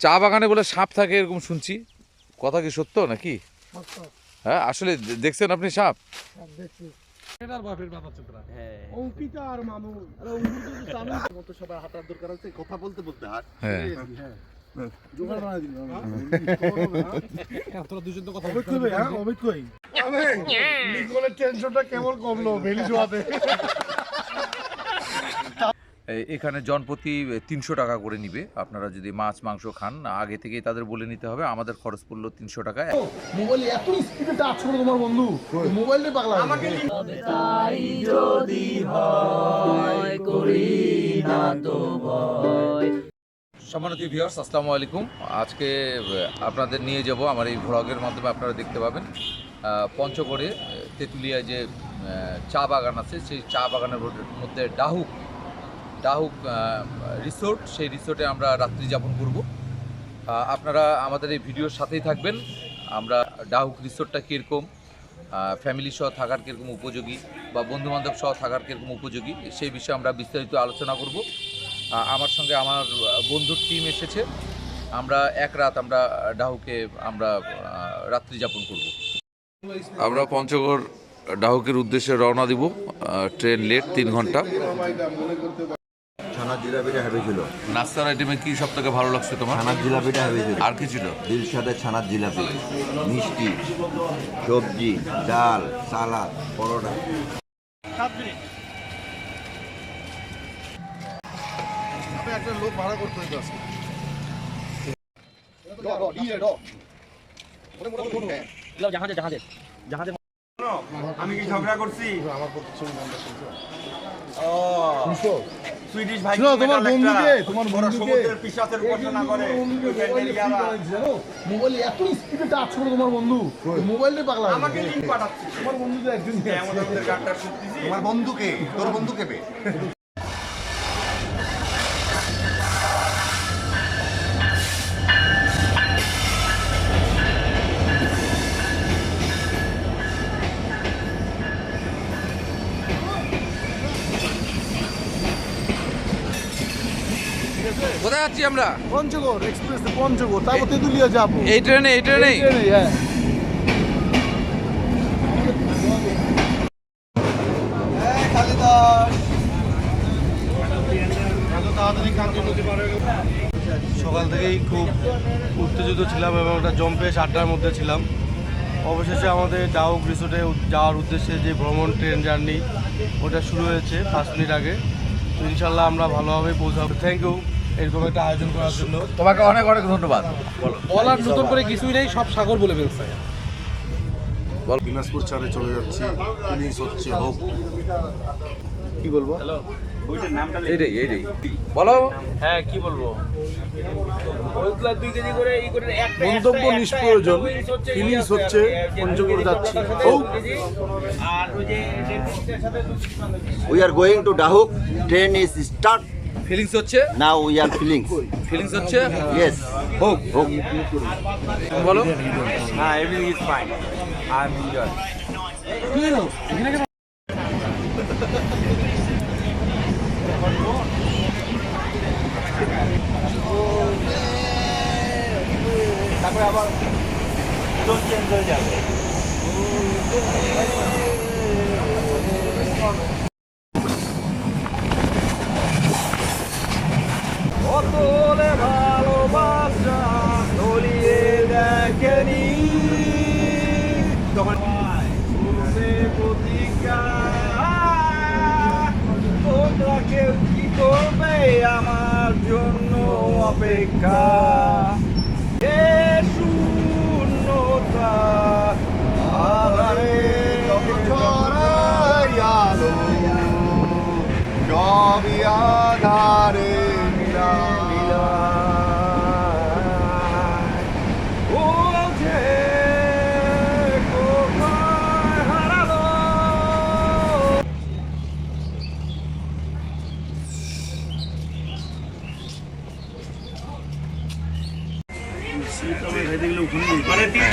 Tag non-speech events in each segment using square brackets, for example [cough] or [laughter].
চা বাগানে বলে সাপ থাকে এরকম শুনছি। কথা কি সত্য নাকি? হ্যাঁ আসলে দেখছেন আপনি সাপ? এটার বাপের বাবা চিত্রা অঙ্কিতা আর মামু। আরে অঙ্কিতা মতো সবাই হাঁটার দরকার আছে কথা বলতে বলতে হাঁট। হ্যাঁ। হ্যাঁ। অমিত কই আমি নিকলের টেনশনটা কেমন কমলো ভেলি জোয়াতে। এখানে জনপ্রতি তিনশো টাকা করে নিবে। আপনারা যদি মাছ মাংস খান আগে থেকেই তাদের বলে নিতে হবে আমাদের খরচ পড়ল তিনশো টাকা। মোবাইল এত স্পিডে টাচ করে তোমার বন্ধু। মোবাইল নিয়ে পাগলা আমাকে সম্মানিত ভিউয়ার্স আসসালামু আলাইকুম। আজকে আপনাদের নিয়ে যাব আমার এই ভ্লগের মাধ্যমে আপনারা দেখতে পাবেন পঞ্চগড়ে তেঁতুলিয়ায় যে চা বাগান আছে সেই চা বাগানের মধ্যে- মধ্যে ডাহুক ডাহুক রিসোর্ট সেই রিসোর্টে আমরা রাত্রি যাপন করব। আপনারা আমাদের এই ভিডিওর সাথেই থাকবেন। আমরা ডাহুক রিসোর্টটা কীরকম ফ্যামিলি সহ থাকার কীরকম উপযোগী বা বন্ধুবান্ধব সহ থাকার কীরকম উপযোগী, সেই বিষয়ে আমরা বিস্তারিত আলোচনা করব। আমার সঙ্গে আমার বন্ধুর টিম এসেছে। আমরা এক রাত আমরা ডাহুকে আমরা রাত্রি যাপন করব। আমরা পঞ্চগড় ডাহুকের উদ্দেশ্যে রওনা দিব ট্রেন লেট তিন ঘণ্টা। ছানার জিলাপিটা হেভি ছিল। নাস্তার আইটেমে কি সব থেকে ভালো লাগছে তোমার? ছানার জিলাপিটা হেভি ছিল। আর কি ছিল? ছানার জিলাপি মিষ্টি সবজি ডাল সালাদ পরোটা। একটা লোক ভাড়া করতে হইতো আজকে। জাহাজে জাহাজে। জাহাজে আমি কি ঝগড়া করছি? আমার সুইডিশ ভাই তোমার বন্ধুকে, তোমার বড় সমুদ্রের পিসাচের উপাসনা করে মোবাইল এত স্পিডে টাচ করে তোমার বন্ধু। মোবাইলে পাগলা আমাকে লিংক পাঠাচ্ছে। তোমার বন্ধু তো একজন শুনতেছি তোমার বন্ধুকে তোর বন্ধুকে বে। কোথায় যাচ্ছি আমরা? পঞ্চগড় এক্সপ্রেস পঞ্চগড় তারপর তেঁতুলিয়া যাব। এই ট্রেনে এই ট্রেনে, হ্যাঁ। সকাল থেকেই খুব উত্তেজিত ছিলাম এবং একটা জম্পেশ আড্ডার মধ্যে ছিলাম। অবশেষে আমাদের ডাউক রিসোর্টে যাওয়ার উদ্দেশ্যে যে ভ্রমণ ট্রেন জার্নি ওটা শুরু হয়েছে পাঁচ মিনিট আগে। তো ইনশাল্লাহ আমরা ভালোভাবে পৌঁছাবো। থ্যাংক ইউ এরকম একটা আয়োজন করার জন্য তোমাকে অনেক অনেক ধন্যবাদ বলার নতুন করে কিছুই নেই সব সাগর বলে ফেলছে দিনাজপুর ছাড়ে চলে যাচ্ছি ফিলিংস হচ্ছে হোক কি বলব এইটাই এইটাই বলো হ্যাঁ কি বলব মন্তব্য নিষ্প্রয়োজন। একটা হচ্ছে পঞ্চগড় যাচ্ছি। We are going to Dahuk train is start feelings হচ্ছে? না উই আর ফিলিংস ফিলিংস হচ্ছে? ইয়েস হোক হোক বলো। হ্যাঁ everything is fine I am enjoy তোমরা কেউ কি করবে আমার জন্য অপেক্ষা এ শূন্যতা আধারে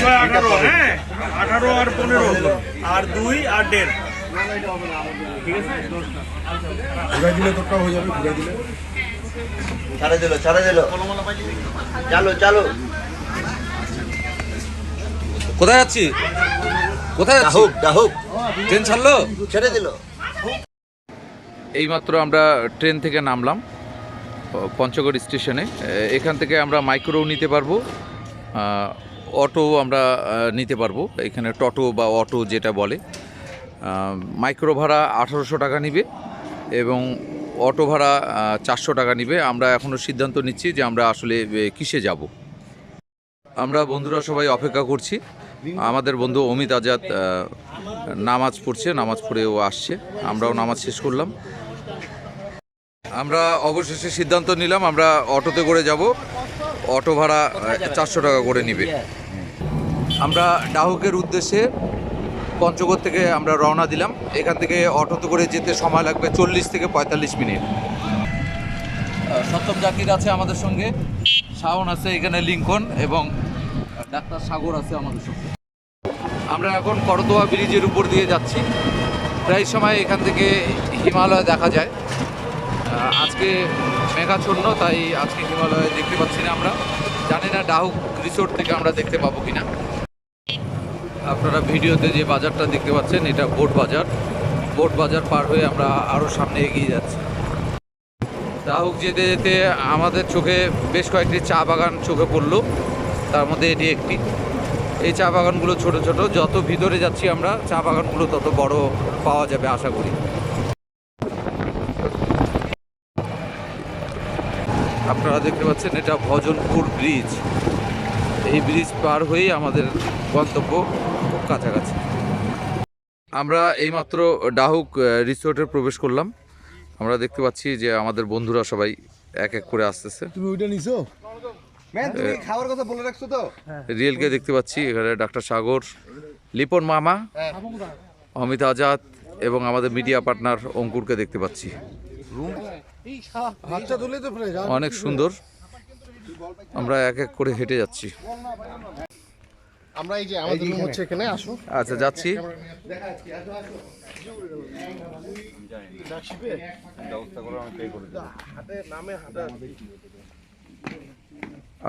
ছয় আঠারো হ্যাঁ? আঠারো আর পনেরো। আর দুই আর দেড়। ঘুরাই দিলে তোরটা হয়ে যাবে ঘুরাই দিলে। ছাড়ে দিল ছাড়ে দিল। চালো চালো। কোথায় যাচ্ছি? কোথায় যাচ্ছি? ডাহুক ডাহুক। ট্রেন ছাড়লো? ছেড়ে দিল। এইমাত্র আমরা ট্রেন থেকে নামলাম পঞ্চগড় স্টেশনে। এখান থেকে আমরা মাইক্রো নিতে পারব। অটো আমরা নিতে পারব। এখানে টোটো বা অটো যেটা বলে মাইক্রো ভাড়া আঠারোশো টাকা নিবে এবং অটো ভাড়া চারশো টাকা নিবে। আমরা এখনও সিদ্ধান্ত নিচ্ছি যে আমরা আসলে কিসে যাব। আমরা বন্ধুরা সবাই অপেক্ষা করছি। আমাদের বন্ধু অমিত আজাদ নামাজ পড়ছে, নামাজ পড়ে ও আসছে। আমরাও নামাজ শেষ করলাম। আমরা অবশেষে সিদ্ধান্ত নিলাম, আমরা অটোতে করে যাব। অটো ভাড়া চারশো টাকা করে নিবে। আমরা ডাহুকের উদ্দেশ্যে পঞ্চগড় থেকে আমরা রওনা দিলাম। এখান থেকে অটোতে করে যেতে সময় লাগবে চল্লিশ থেকে পঁয়তাল্লিশ মিনিট। সপ্তম জাকির আছে আমাদের সঙ্গে। শাওন আছে এখানে লিঙ্কন এবং ডাক্তার সাগর আছে আমাদের সঙ্গে। আমরা এখন করদোয়া ব্রিজের উপর দিয়ে যাচ্ছি। প্রায় সময় এখান থেকে হিমালয় দেখা যায়। আজকে মেঘাচ্ছন্ন, তাই আজকে হিমালয় দেখতে পাচ্ছি না আমরা। জানি না ডাহুক রিসোর্ট থেকে আমরা দেখতে পাবো কিনা। আপনারা ভিডিওতে যে বাজারটা দেখতে পাচ্ছেন, এটা বোট বাজার। বোট বাজার পার হয়ে আমরা আরও সামনে এগিয়ে যাচ্ছি। ডাহুক যেতে যেতে আমাদের চোখে বেশ কয়েকটি চা বাগান চোখে পড়ল। তার মধ্যে এটি একটি। এই চা বাগানগুলো ছোট ছোট। যত ভিতরে যাচ্ছি আমরা, চা বাগানগুলো তত বড় পাওয়া যাবে, আশা করি। আপনারা দেখতে পাচ্ছেন এটা ভজনপুর ব্রিজ। এই ব্রিজ পার হয়েই আমাদের গন্তব্য খুব কাছাকাছি। আমরা এইমাত্র ডাহুক রিসোর্টে প্রবেশ করলাম। আমরা দেখতে পাচ্ছি যে আমাদের বন্ধুরা সবাই এক এক করে আসতেছে। তুমি ওইটা নিছো? ম্যান তুমি খাওয়ার কথা বলে রাখছো তো? রিয়েলকে দেখতে পাচ্ছি এখানে ডাক্তার সাগর লিপন মামা অমিত আজাদ এবং আমাদের মিডিয়া পার্টনার অঙ্কুরকে দেখতে পাচ্ছি। অনেক সুন্দর। আমরা এক এক করে হেঁটে যাচ্ছি। আমরা এই যে আমাদের রুম হচ্ছে এখানে আসো। আচ্ছা যাচ্ছি।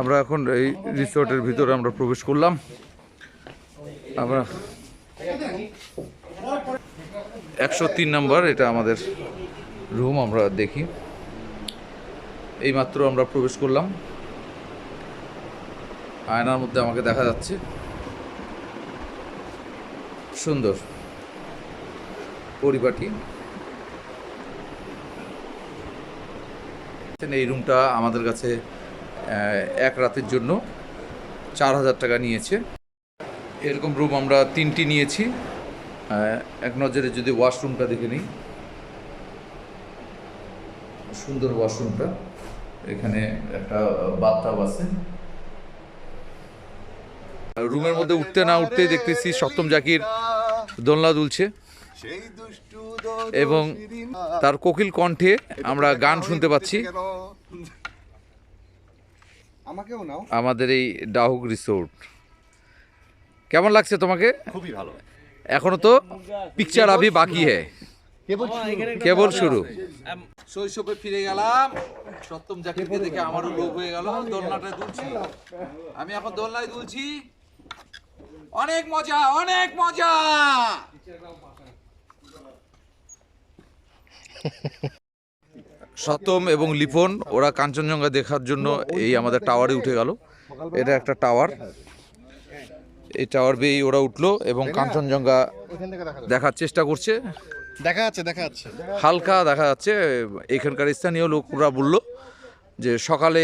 আমরা এখন এই রিসোর্টের ভিতরে আমরা প্রবেশ করলাম। আমরা একশো তিন নম্বর এটা আমাদের রুম আমরা দেখি। এইমাত্র আমরা প্রবেশ করলাম। আয়নার মধ্যে আমাকে দেখা যাচ্ছে। সুন্দর। পরিপাটি। এই রুমটা আমাদের কাছে এক রাতের জন্য চার হাজার টাকা নিয়েছে। এরকম রুম আমরা তিনটি নিয়েছি। এক নজরে যদি ওয়াশরুমটা দেখে নিই। সুন্দর ওয়াশরুমটা। এখানে একটা বাথটাব আছে। রুমের মধ্যে উঠতে না উঠতেই দেখতেছি সপ্তম জাকির দোলনা দুলছে এবং তার কোকিল কণ্ঠে আমরা গান শুনতে পাচ্ছি। আমাদের এই ডাহুক রিসোর্ট। কেমন লাগছে তোমাকে? খুবই ভালো। এখনও তো পিকচার আবি বাকি হ্যাঁ কেবল কেবল শুরু। শৈশবে ফিরে গেলাম সপ্তম জাকিরকে দেখে আমারও লোভ হয়ে গেল দোলনাটায় দুলছি। আমি এখন দোলনায় দুলছি। অনেক মজা অনেক মজা! সপ্তম এবং লিপন ওরা কাঞ্চনজঙ্ঘা দেখার জন্য এই আমাদের টাওয়ারে উঠে গেল। এটা একটা টাওয়ার। এই টাওয়ার বেয়ে ওরা উঠল এবং কাঞ্চনজঙ্ঘা দেখার চেষ্টা করছে। দেখা যাচ্ছে দেখা যাচ্ছে। হালকা দেখা যাচ্ছে, এখানকার স্থানীয় লোকরা বলল যে সকালে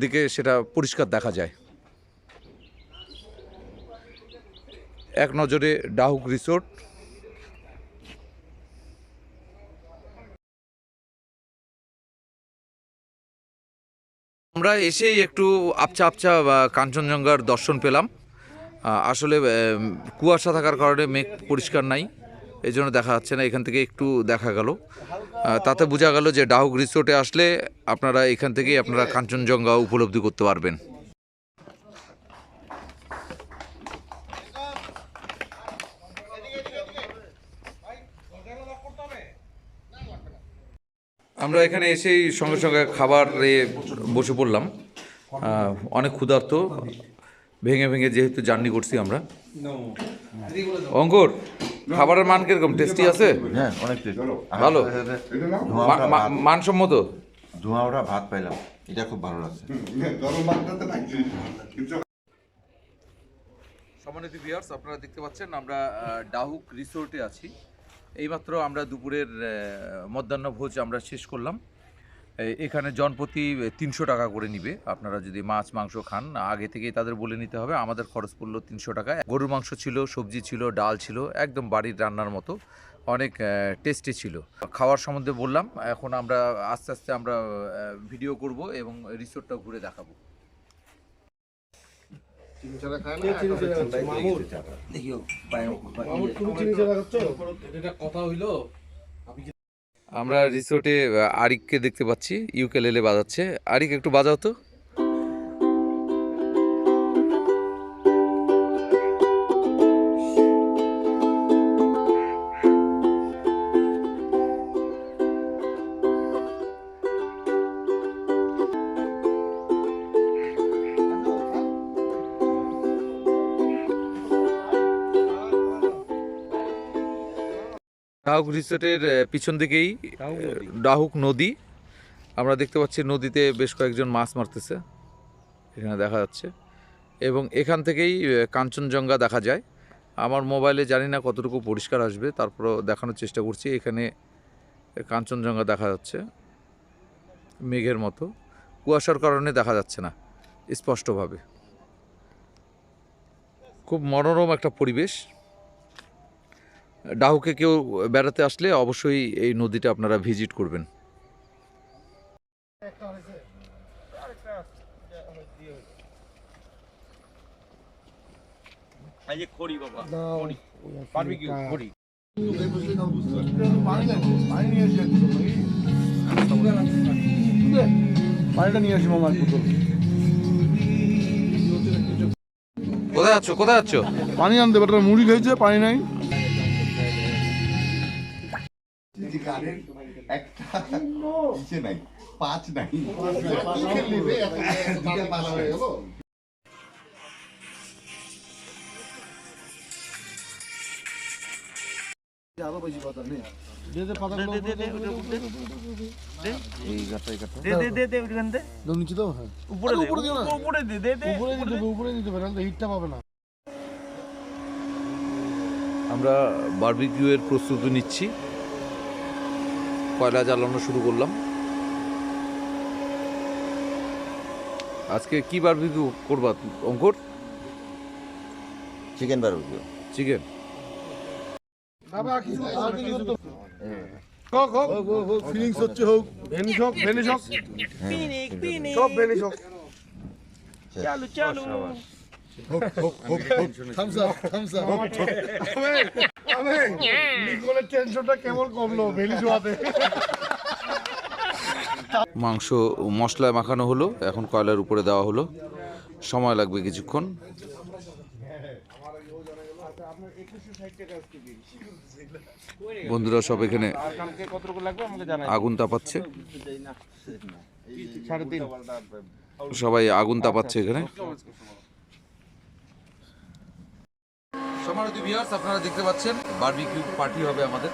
দিকে সেটা পরিষ্কার দেখা যায়। এক নজরে ডাহুক রিসোর্ট। আমরা এসেই একটু আপচা আপচা কাঞ্চনজঙ্ঘার দর্শন পেলাম। আসলে কুয়াশা থাকার কারণে মেঘ পরিষ্কার নাই। এই জন্য দেখা যাচ্ছে না, এখান থেকে একটু দেখা গেল। তাতে বোঝা গেল যে ডাহুক রিসোর্টে আসলে আপনারা এখান থেকেই আপনারা কাঞ্চনজঙ্ঘা উপলব্ধি করতে পারবেন। আমরা এখানে এসেই সঙ্গে সঙ্গে খাবার বসে পড়লাম। অনেক ক্ষুধার্ত, ভেঙে ভেঙে যেহেতু জার্নি করছি আমরা। অঙ্কুর খাবারের মান কীরকম? টেস্টি আছে? হ্যাঁ অনেক টেস্ট ভালো। মানসম্মত ধোঁয়া ওরা ভাত। পাইলাম। এটা খুব ভালো লাগছে। সম্মানিত ভিউয়ার্স আপনারা দেখতে পাচ্ছেন আমরা ডাহুক রিসোর্টে আছি। এইমাত্র আমরা দুপুরের মধ্যাহ্ন ভোজ আমরা শেষ করলাম। এখানে জনপ্রতি তিনশো টাকা করে নিবে। আপনারা যদি মাছ মাংস খান আগে থেকেই তাদের বলে নিতে হবে আমাদের খরচ পড়ল তিনশো টাকা। গরুর মাংস ছিল সবজি ছিল ডাল ছিল একদম বাড়ির রান্নার মতো অনেক টেস্টি ছিল। খাওয়ার সম্বন্ধে বললাম এখন আমরা আস্তে আস্তে আমরা ভিডিও করব এবং রিসোর্টটা ঘুরে দেখাবো। কথা হইল আমরা রিসোর্টে আরিককে দেখতে পাচ্ছি। ইউকেলেলে বাজাচ্ছে। আরিক একটু বাজাও তো। ডাহুক রিসোর্টের পিছন দিকেই ডাহুক নদী। আমরা দেখতে পাচ্ছি নদীতে বেশ কয়েকজন মাছ মারতেছে এখানে দেখা যাচ্ছে। এবং এখান থেকেই কাঞ্চনজঙ্ঘা দেখা যায়। আমার মোবাইলে জানি না কতটুকু পরিষ্কার আসবে তারপরও দেখানোর চেষ্টা করছি। এখানে কাঞ্চনজঙ্ঘা দেখা যাচ্ছে মেঘের মতো। কুয়াশার কারণে দেখা যাচ্ছে না স্পষ্টভাবে। খুব মনোরম একটা পরিবেশ। ডাহুকে কেউ বেড়াতে আসলে অবশ্যই এই নদীটা আপনারা ভিজিট করবেন। পানিটা নিয়ে আসি মামার বোতল কোথায় আছো? কোথায় আছো? পানি আনতে বেটা মুড়ি খেয়েছে পানি নাই। একটা ইসে নাই পাঁচ নাই। দে দে দে দে ওখান দে নিচে তো উপরে উপরে দে দে দে উপরে দিতে হবে উপরে দিতে হবে নাহলে হিটটা পাবে না আমরা বারবিকিউ এর প্রস্তুতি নিচ্ছি। কয়লা জ্বালানো শুরু করলাম। আজকে কি বারবিকিউ করবা Ankur? Chicken barbecue chicken feelings হচ্ছে হোক ভেনিশ হোক সব ভেনিশ হোক। চালু চালু। থামস থামস [laughs] আমি নিকোলের টেনশনটা কেমন কমলো ভেনিশ হওয়াতে মাংস মশলায় মাখানো হলো এখন কয়লার উপরে দেওয়া হলো। সময় লাগবে কিছুক্ষণ। বন্ধুরা সব এখানে আগুন তাপাচ্ছে। সবাই আগুন তাপাচ্ছে এখানে। সমারতি ভিউয়ার্স আপনারা দেখতে পাচ্ছেন বারবিকিউ পার্টি হবে আমাদের।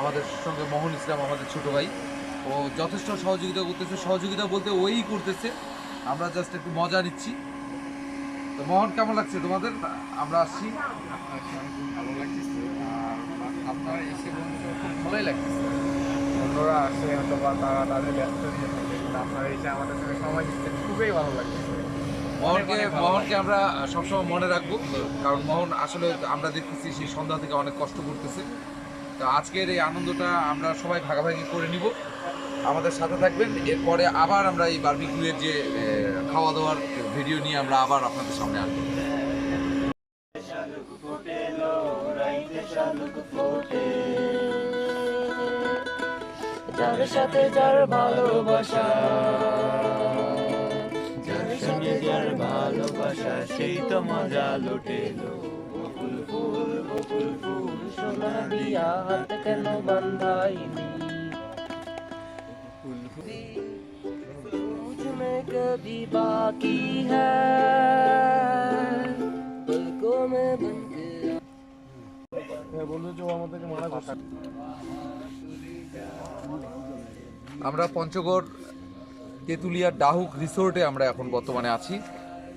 আমাদের সঙ্গে মোহন ইসলাম, আমাদের ছোট ভাই। ও যথেষ্ট সহযোগিতা করতেছে। সহযোগিতা বলতে ওই করতেছে। আমরা জাস্ট একটু মজা নিচ্ছি। তো মোহন, কেমন লাগছে তোমাদের? আমরা আসছি। ভালো লাগতেছে আর আপনারা এসে খুব ভালোই লাগছে অন্যরা আসে, অথবা তারা তাদের ব্যস্ত নিয়ে থাকে। আপনারা এসে আমাদের সঙ্গে সময় দিচ্ছেন, খুবই ভালো লাগছে। মোহনকে মোহনকে আমরা সবসময় মনে রাখব। কারণ মোহন আসলে আমরা দেখতেছি সেই সন্ধ্যা থেকে অনেক কষ্ট করতেছে। তো আজকের এই আনন্দটা আমরা সবাই ভাগাভাগি করে নিব। আমাদের সাথে থাকবেন। এরপরে আবার আমরা এই বার্বিকিউয়ের যে খাওয়া দাওয়ার ভিডিও নিয়ে আমরা আবার আপনাদের সামনে আসব। যার সাথে যার ভালোবাসা। যার ভালোবাসা সেই তো মজা লুটেলো বকুল ফুল বকুল ফুল সোনা দিয়া হাত কেন বান্ধাইলি तुझ में कभी बाकी है पलकों में बन के হ্যাঁ বন্ধু আমাদেরকে মানা করছে আমরা পঞ্চগড় তেঁতুলিয়ার ডাহুক রিসোর্টে আমরা এখন বর্তমানে আছি।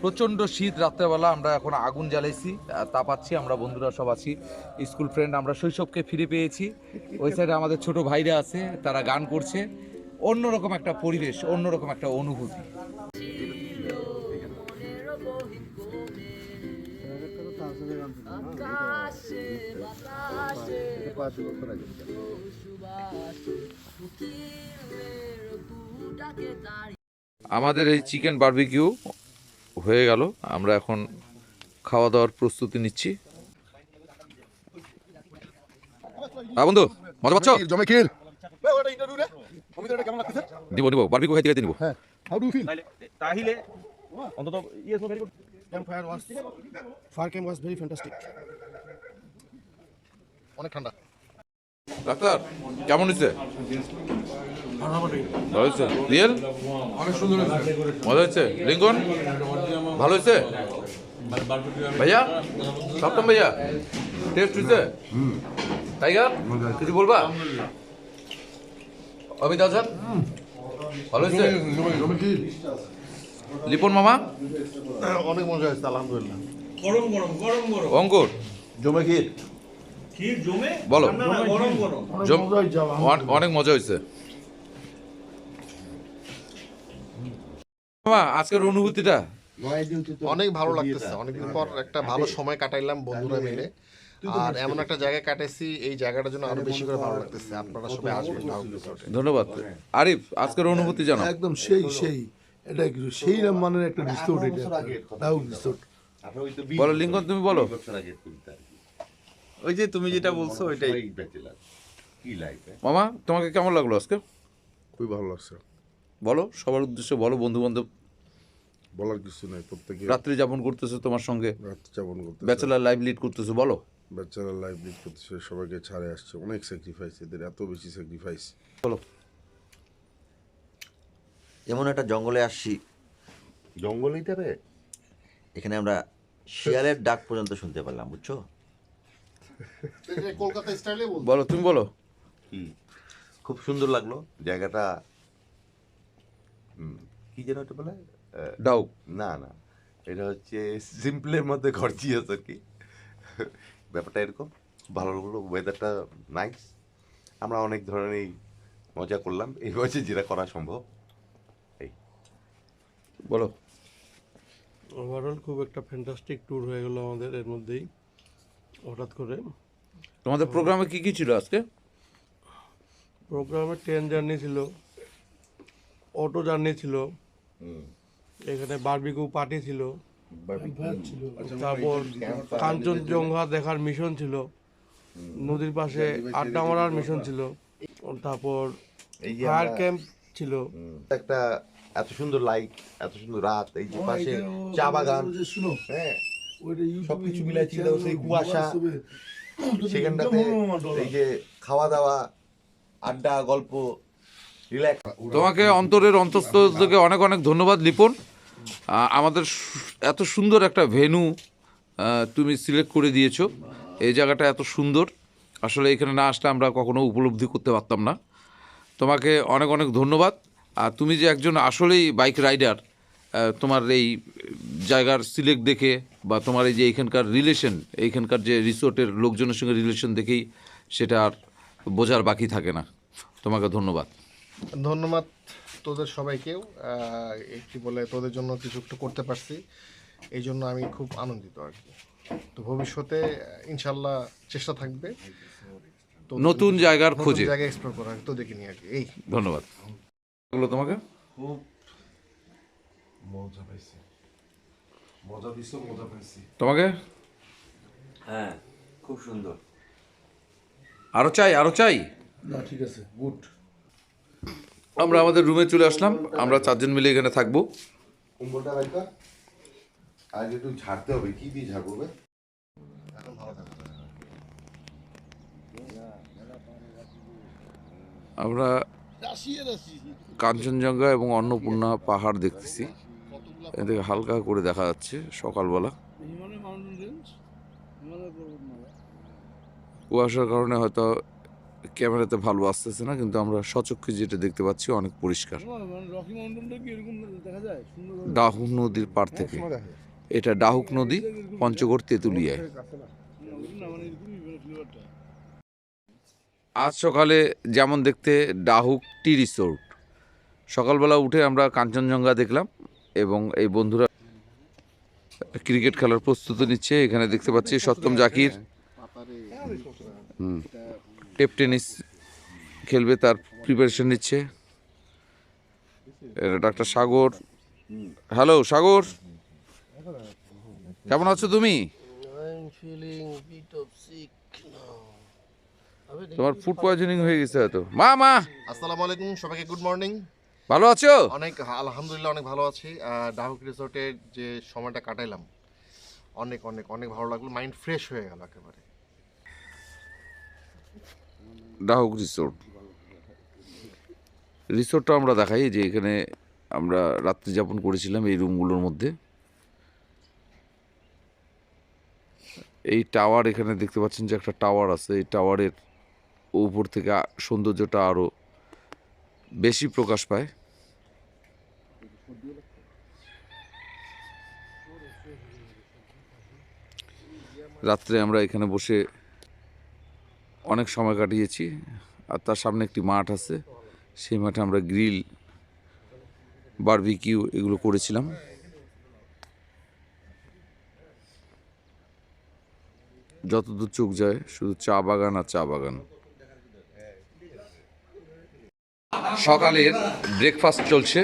প্রচণ্ড শীত রাত্রেবেলা আমরা এখন আগুন জ্বালাইছি আর তাপাচ্ছি আমরা বন্ধুরা সব আছি। স্কুল ফ্রেন্ড আমরা শৈশবকে ফিরে পেয়েছি। ওই সাইডে আমাদের ছোট ভাইরা আছে তারা গান করছে। অন্যরকম একটা পরিবেশ অন্যরকম একটা অনুভূতি। আমাদের এই চিকেন বার্বিকিউ হয়ে গেল। আমরা এখন খাওয়া দাওয়ার প্রস্তুতি নিচ্ছি। বন্ধু মজা পাচ্ছ? জমে খেল ওটা ইন্টারভিউ রে। আমি তো দিব নিব বারবিকিউ খাইতে খাইতে নিব হাউ ডু ফিল তাহলে অন্তত ইয়ে very good Campfire was fire camp was very fantastic. অনেক ঠান্ডা। ডাক্তার কেমন হয়েছে? ভালো হয়েছে? রিয়েল অনেক সুন্দর হয়েছে মজা হয়েছে? লিঙ্কন ভালো হয়েছে? ভাইয়া সপ্তম ভাইয়া টেস্ট হয়েছে? টাইগার কিছু বলবা? অমিত আজাদ ভালো হয়েছে? লিপন মামা? অনেক মজা হয়েছে আলহামদুলিল্লাহ। গরম গরম গরম গরম। অঙ্কুর? জমে ক্ষীর। বলো। অনেক মজা হয়েছে আজকের অনুভূতিটা? অনেক ভালো লাগতেছে অনেকদিন পর একটা ভালো সময় কাটাইলাম বন্ধুরা মিলে। আর এমন একটা জায়গায় কাটাইছি এই জায়গাটার জন্য আরও বেশি করে ভালো লাগতেছে। আপনারা সবাই আসবেন ধন্যবাদ। আরিফ আজকের অনুভূতি জানাও একদম সেই সেই। এটা কিছু সেই নাম মানের একটা রিসোর্ট এটা। দাউদ রিসোর্ট বলো লিঙ্কন তুমি বলো। ওই যে তুমি যেটা বলছো ওইটাই। মামা তোমাকে কেমন লাগল আজকে? খুবই ভালো লাগছে। বলো সবার উদ্দেশ্যে বলো বন্ধু বান্ধব বলার কিছু নাই প্রত্যেকে রাত্রি যাপন করতেছো তোমার সঙ্গে? রাত যাপন করতে ব্যাচেলার লাইফ লিড করতেছো বলো। ব্যাচেলার লাইফ লিড করতেছে সবাইকে ছাড়ে আসছে। অনেক স্যাক্রিফাইস এদের এত বেশি স্যাক্রিফাইস বলো। যেমন একটা জঙ্গলে আসছি। জঙ্গলেই যাবে এখানে আমরা শিয়ালের ডাক পর্যন্ত শুনতে পারলাম বুঝছ? [laughs] কলকাতা স্টাইলে বল বলো তুমি বলো। খুব সুন্দর লাগল। জায়গাটা হুম, কি যেন এটা বলে? ডাউ। না না। এটা হচ্ছে সিম্পলের মধ্যে গর্জিয়াস আর কি। ব্যাপারটা এরকম। ভালো লাগল। ওয়েদারটা নাইস আমরা অনেক ধরনেরই মজা করলাম। এই বয়সে যেটা করা সম্ভব। এই। বলো। ওভারঅল খুব একটা ফ্যান্টাস্টিক ট্যুর হয়ে গেলো আমাদের এর মধ্যেই। হঠাৎ করে। তোমাদের প্রোগ্রামে কি কি ছিল আজকে? প্রোগ্রামে ট্রেন জার্নি ছিল অটো জার্নি ছিল এখানে বারবিকিউ পার্টি ছিল তারপর কাঞ্চনজঙ্ঘা দেখার মিশন ছিল নদীর পাশে আড্ডা মারার মিশন ছিল তারপর ফায়ার ক্যাম্প ছিল। একটা এত সুন্দর লাইট এত সুন্দর রাত এই যে পাশে চা বাগান। শুনো। হ্যাঁ। সবকিছু মিলাই ছিল সেই কুয়াশা [laughs] সেখানটাতে এই যে খাওয়া দাওয়া আড্ডা গল্প রিল্যাক্স তোমাকে অন্তরের অন্তঃস্থ থেকে অনেক অনেক ধন্যবাদ লিপন। আমাদের এত সুন্দর একটা ভেনু তুমি সিলেক্ট করে দিয়েছ। এই জায়গাটা এত সুন্দর। আসলে এখানে না আসলে আমরা কখনো উপলব্ধি করতে পারতাম না। তোমাকে অনেক অনেক ধন্যবাদ। আর তুমি যে একজন আসলেই বাইক রাইডার তোমার এই জায়গার সিলেক্ট দেখে বা তোমার এই যে এইখানকার রিলেশন এইখানকার যে রিসোর্টের লোকজনের সঙ্গে রিলেশন দেখেই সেটা আর বোঝার বাকি থাকে না। তোমাকে ধন্যবাদ। ধন্যবাদ তোদের সবাইকেও। একটি বলে তোদের জন্য কিছু একটু করতে পারছি। এই জন্য আমি খুব আনন্দিত আর কি। তো ভবিষ্যতে ইনশাল্লাহ চেষ্টা থাকবে। নতুন জায়গার খোঁজে। জায়গা এক্সপ্লোর করার তোদেরকে নিয়ে আর কি। এই। ধন্যবাদ। এগুলো তোমাকে? খুব মজা পাইছি। মজা দিছো মজা পাইছি। তোমাকে? হ্যাঁ খুব সুন্দর। আরও চাই আরও চাই? না ঠিক আছে গুড। আমরা আমাদের রুমে চলে আসলাম আমরা চারজন মিলে এখানে থাকব। কুম্বলটা বাইকা আজ একটু ঝাড়তে হবে কি দিয়ে ঝাড়বো বে? আমরা কাঞ্চনজঙ্ঘা এবং অন্নপূর্ণা পাহাড় দেখতেছি। এদিকে হালকা করে দেখা যাচ্ছে সকালবেলা। কুয়াশার কারণে হয়তো ক্যামেরাতে ভালো আসতেছে না কিন্তু আমরা সচক্ষে যেটা দেখতে পাচ্ছি অনেক পরিষ্কার। মানে রকি মাউন্টেনটা কি এরকম দেখা যায়? সুন্দর ডাহুক নদীর পার থেকে। এটা ডাহুক নদী পঞ্চগড় তেঁতুলিয়ায়। আজ সকালে যেমন দেখতে ডাহুক টি রিসোর্ট। সকালবেলা উঠে আমরা কাঞ্চনজঙ্ঘা দেখলাম। এবং এই বন্ধুরা ক্রিকেট খেলার প্রস্তুতি নিচ্ছে। এখানে দেখতে পাচ্ছি সত্যম জাকির। টেপ টেনিস খেলবে, তার প্রিপারেশন নিচ্ছে। এটা ডাক্তার সাগর। হ্যালো সাগর। কেমন আছো তুমি? তোমার ফুড পয়জনিং হয়ে গেছে হয়তো। মা মা। আসসালামু আলাইকুম, সবাইকে গুড মর্নিং ভালো আছো? অনেক আলহামদুলিল্লাহ অনেক ভালো আছি। ডাহুক রিসোর্টের যে সময়টা কাটাইলাম অনেক অনেক অনেক ভালো লাগল। মাইন্ড ফ্রেশ হয়ে গেল একেবারে। ডাহুক রিসোর্ট রিসোর্টটা আমরা দেখাই যে এখানে আমরা রাত্রি যাপন করেছিলাম এই রুমগুলোর মধ্যে। এই টাওয়ার এখানে দেখতে পাচ্ছেন যে একটা টাওয়ার আছে। এই টাওয়ারের উপর থেকে সৌন্দর্যটা আরও বেশি প্রকাশ পায়। রাত্রে আমরা এখানে বসে অনেক সময় কাটিয়েছি, আর তার সামনে একটি মাঠ আছে। সেই মাঠে আমরা গ্রিল, বারবিকিউ এগুলো করেছিলাম। যতদূর চোখ যায়, শুধু চা বাগান আর চা বাগান। সকালের ব্রেকফাস্ট চলছে।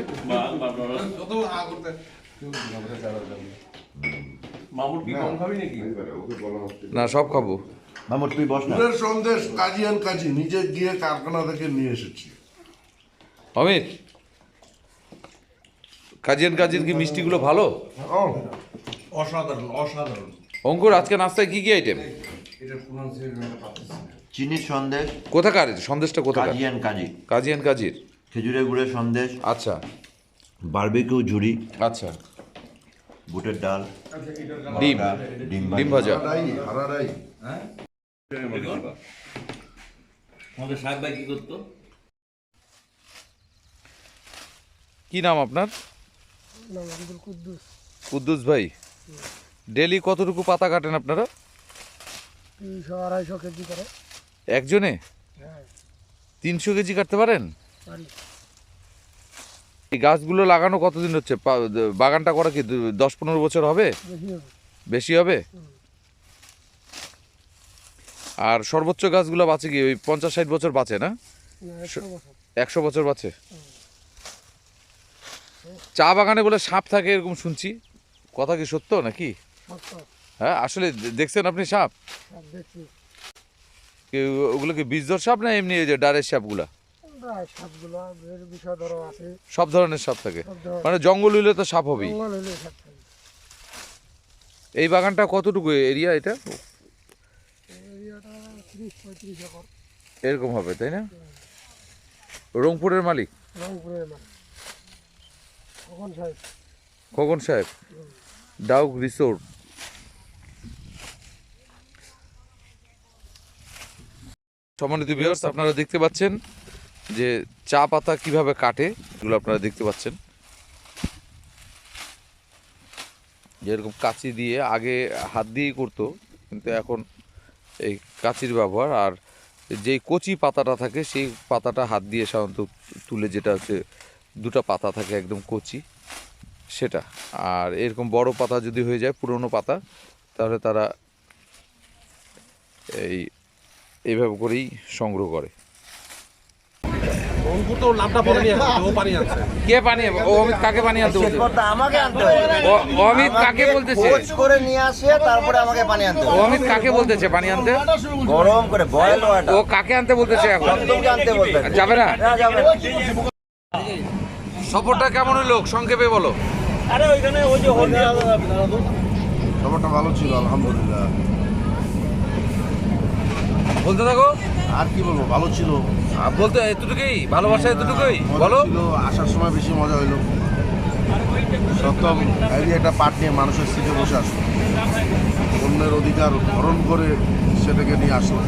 না সব খাব। মামুর তুই বস না। সন্দেশ কাজী আন কাজী নিজে গিয়ে কারখানা থেকে নিয়ে এসেছি। অমিত কাজিয়ান কাজির কি মিষ্টিগুলো ভালো? অসাধারণ অসাধারণ। অঙ্কুর আজকে নাস্তায় কি কি আইটেম চিনির সন্দেশ। কোথাকার? সন্দেশটা কোথাকার? কাজিয়ান কাজি। কাজিয়ান কাজির? খেজুরের গুড়ের সন্দেশ। আচ্ছা। বারবিকিউ ঝুড়ি আচ্ছা। বুটের ডাল। ডিম। ডিম ডিম ভাজা। হারারাই হারারাই। আমাদের কি কি নাম আপনার? কুদ্দুস। ভাই। ডেলি কতটুকু পাতা কাটেন আপনারা? তিনশো আড়াইশো কেজি করে। একজনে? তিনশো কেজি কাটতে পারেন? এই গাছগুলো লাগানো কতদিন হচ্ছে? বাগানটা করা কি দশ পনেরো বছর হবে? বেশি হবে। আর সর্বোচ্চ গাছগুলো বাঁচে কি? ওই পঞ্চাশ ষাট বছর বাঁচে না? একশো বছর। বাঁচে? চা বাগানে বলে সাপ থাকে এরকম শুনছি। কথা কি সত্য নাকি? হ্যাঁ আসলে দেখছেন আপনি সাপ? ওগুলো কি বীজধর সাপ না এমনি এই যে ডারের সাপগুলা? সব ধরনের সাপ থাকে। মানে জঙ্গল হইলে তো সাপ হবেই। এই বাগানটা কতটুকু এরিয়া এটা? এরকম হবে তাই না? রংপুরের মালিক? রংপুরের মানে সাহেব। খগন সাহেব। ডাউক রিসোর্ট। সম্মানিত ভিউয়ার্স আপনারা দেখতে পাচ্ছেন যে চা পাতা কীভাবে কাটে, এগুলো আপনারা দেখতে পাচ্ছেন। যেরকম কাঁচি দিয়ে আগে হাত দিয়েই করতো, কিন্তু এখন এই কাঁচির ব্যবহার, আর যেই কচি পাতাটা থাকে, সেই পাতাটা হাত দিয়ে সাধারণত তুলে যেটা হচ্ছে, দুটো পাতা থাকে একদম কচি, সেটা। আর এরকম বড় পাতা যদি হয়ে যায়, পুরনো পাতা, তাহলে তারা এই এইভাবে করেই সংগ্রহ করে। কে পানি ও অমিত কাকে পানি আনতে বলছে? আমাকে আনতে অমিত কাকে বলতেছে? করে নিয়ে আসে তারপরে আমাকে পানি আনতে অমিত কাকে বলতেছে পানি আনতে? গরম করে বয়েল ওয়াটার ও কাকে আনতে বলতেছে এখন? তোমাকে আনতে বলবে যাবে না? যাবে সফরটা কেমন হলো? সংক্ষেপে বলো। আরে ওইখানে ওই যে হলদিয়া ভালো ছিল আলহামদুলিল্লাহ। বলতে থাকো। আর কি বলব ভালো ছিল। বলতে এতটুকুই? ভালোবাসা এতটুকুই? মজা বলো। আসার সময় বেশি মজা হইল। সপ্তম একটা পার্ট নিয়ে মানুষের সিটে বসে আসলো। অন্যের অধিকার হরণ করে সেটাকে নিয়ে আসলো।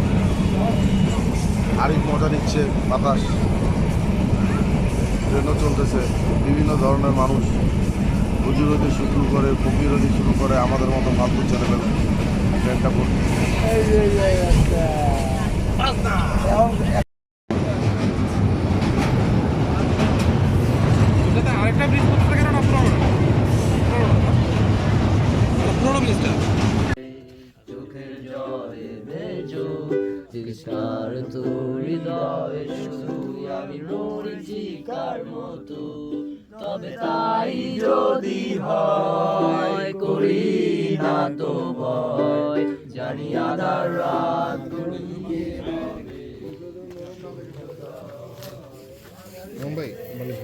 আরেক মজা নিচ্ছে বাতাস। ট্রেনও চলতেছে বিভিন্ন ধরনের মানুষ। হুজুরতি শুরু করে ফকিরতি শুরু করে আমাদের মতো ফালতু ছেলেবেলা ট্রেনটা আরেকটা ব্রিজ করতে কেন না পুরোনো পুরোনো ব্রিজটা চোখের জলে শুধু আমি মরিচিকার মতো তবে তাই যদি হয় করি না তো ভয় জানি আধার রাত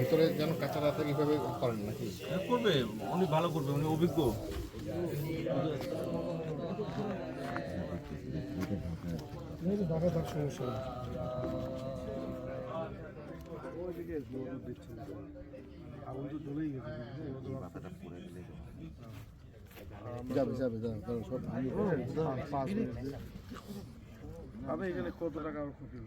ভিতরে যেন কাঁচা রাতে কীভাবে করেন নাকি? হ্যাঁ, করবে। উনি ভালো করবে উনি অভিজ্ঞ। যাবে যাবে যাবে যাবে, সব এখানে কত টাকা ক্ষতি